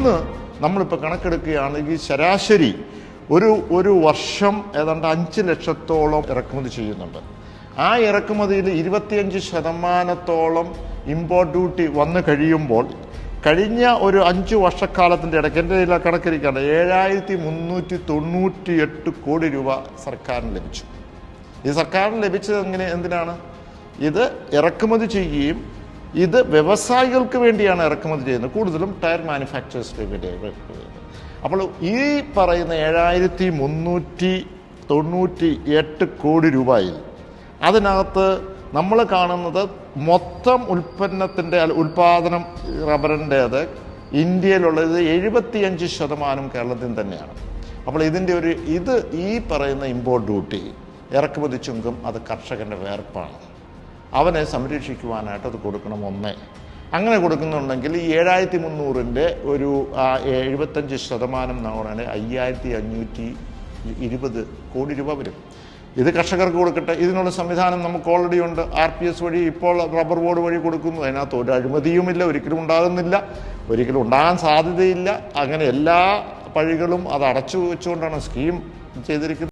ഇന്ന് നമ്മളിപ്പോൾ കണക്കെടുക്കുകയാണെങ്കിൽ ശരാശരി ഒരു ഒരു വർഷം ഏതാണ്ട് അഞ്ച് ലക്ഷത്തോളം ഇറക്കുമതി ചെയ്യുന്നുണ്ട്. ആ ഇറക്കുമതിയിൽ ഇരുപത്തിയഞ്ച് ശതമാനത്തോളം ഇമ്പോർട്ട് ഡ്യൂട്ടി വന്നു കഴിയുമ്പോൾ കഴിഞ്ഞ ഒരു അഞ്ച് വർഷക്കാലത്തിന്റെ ഇടയ്ക്ക് എന്റെ കയ്യിൽ കണക്കിരിക്കുകയാണ് ഏഴായിരത്തി മുന്നൂറ്റി തൊണ്ണൂറ്റി എട്ട് കോടി രൂപ സർക്കാരിന് ലഭിച്ചു. ഈ സർക്കാരിന് ലഭിച്ചത് എങ്ങനെ എന്തിനാണ്? ഇത് ഇറക്കുമതി ചെയ്യുകയും ഇത് വ്യവസായികൾക്ക് വേണ്ടിയാണ് ഇറക്കുമതി ചെയ്യുന്നത്. കൂടുതലും ടയർ മാനുഫാക്ചേഴ്സിന് വേണ്ടിയാണ് ചെയ്യുന്നത്. അപ്പോൾ ഈ പറയുന്ന ഏഴായിരത്തി മുന്നൂറ്റി തൊണ്ണൂറ്റി എട്ട് കോടി രൂപയിൽ അതിനകത്ത് നമ്മൾ കാണുന്നത് മൊത്തം ഉൽപ്പന്നത്തിന്റെ ഉൽപ്പാദനം റബ്ബറിന്റേത് ഇന്ത്യയിലുള്ളത് എഴുപത്തിയഞ്ച് ശതമാനം കേരളത്തിൽ തന്നെയാണ്. അപ്പോൾ ഇതിന്റെ ഒരു ഇത് ഈ പറയുന്ന ഇമ്പോർട്ട് ഡ്യൂട്ടി ഇറക്കുമതി ചുങ്കം അത് കർഷകന്റെ വേർപ്പാണ്. അവനെ സംരക്ഷിക്കുവാനായിട്ട് അത് കൊടുക്കണം ഒന്നേ. അങ്ങനെ കൊടുക്കുന്നുണ്ടെങ്കിൽ ഈ ഏഴായിരത്തി മുന്നൂറിന്റെ ഒരു എഴുപത്തഞ്ച് ശതമാനം പറയുന്നത് അയ്യായിരത്തി അഞ്ഞൂറ്റി ഇരുപത് കോടി രൂപ വരും. ഇത് കർഷകർക്ക് കൊടുക്കട്ടെ. ഇതിനുള്ള സംവിധാനം നമുക്ക് ഓൾറെഡി ഉണ്ട്. ആർ പി എസ് വഴി ഇപ്പോൾ റബ്ബർ ബോർഡ് വഴി കൊടുക്കുന്നു. അതിനകത്ത് ഒരു അഴിമതിയുമില്ല. ഒരിക്കലും ഉണ്ടാകുന്നില്ല. ഒരിക്കലും ഉണ്ടാകാൻ സാധ്യതയില്ല. അങ്ങനെ എല്ലാ പഴികളും അത് അടച്ചു വെച്ചുകൊണ്ടാണ് സ്കീം ചെയ്തിരിക്കുന്നത്.